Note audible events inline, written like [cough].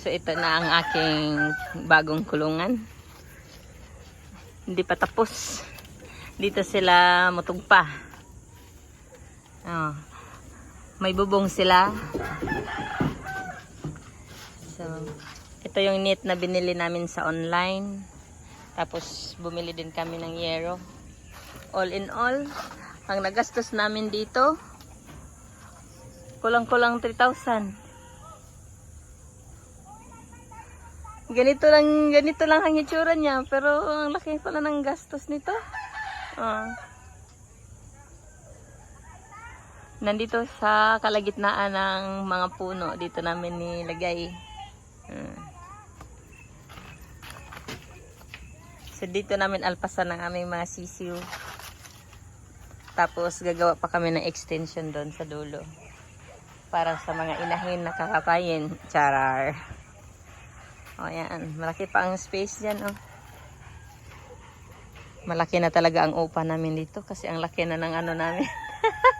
So ito na ang aking bagong kulungan. Hindi pa tapos. Dito sila mutugpa. Oh. May bubong sila. So, ito yung net na binili namin sa online. Tapos bumili din kami ng yero. All in all, ang nagastos namin dito, kulang-kulang 3,000. Ganito lang, ganito lang ang itsura niya, pero ang laki pala ng gastos nito. Ah. Nandito sa kalagitnaan ng mga puno, dito namin nilagay. Ah. So dito namin alpasan ng aming mga sisiw. Tapos gagawa pa kami ng extension doon sa dulo. Para sa mga inahin na kakapayin. Charar. O yan, malaki pa ang space dyan oh. Malaki na talaga ang upa namin dito kasi ang laki na ng ano namin. [laughs]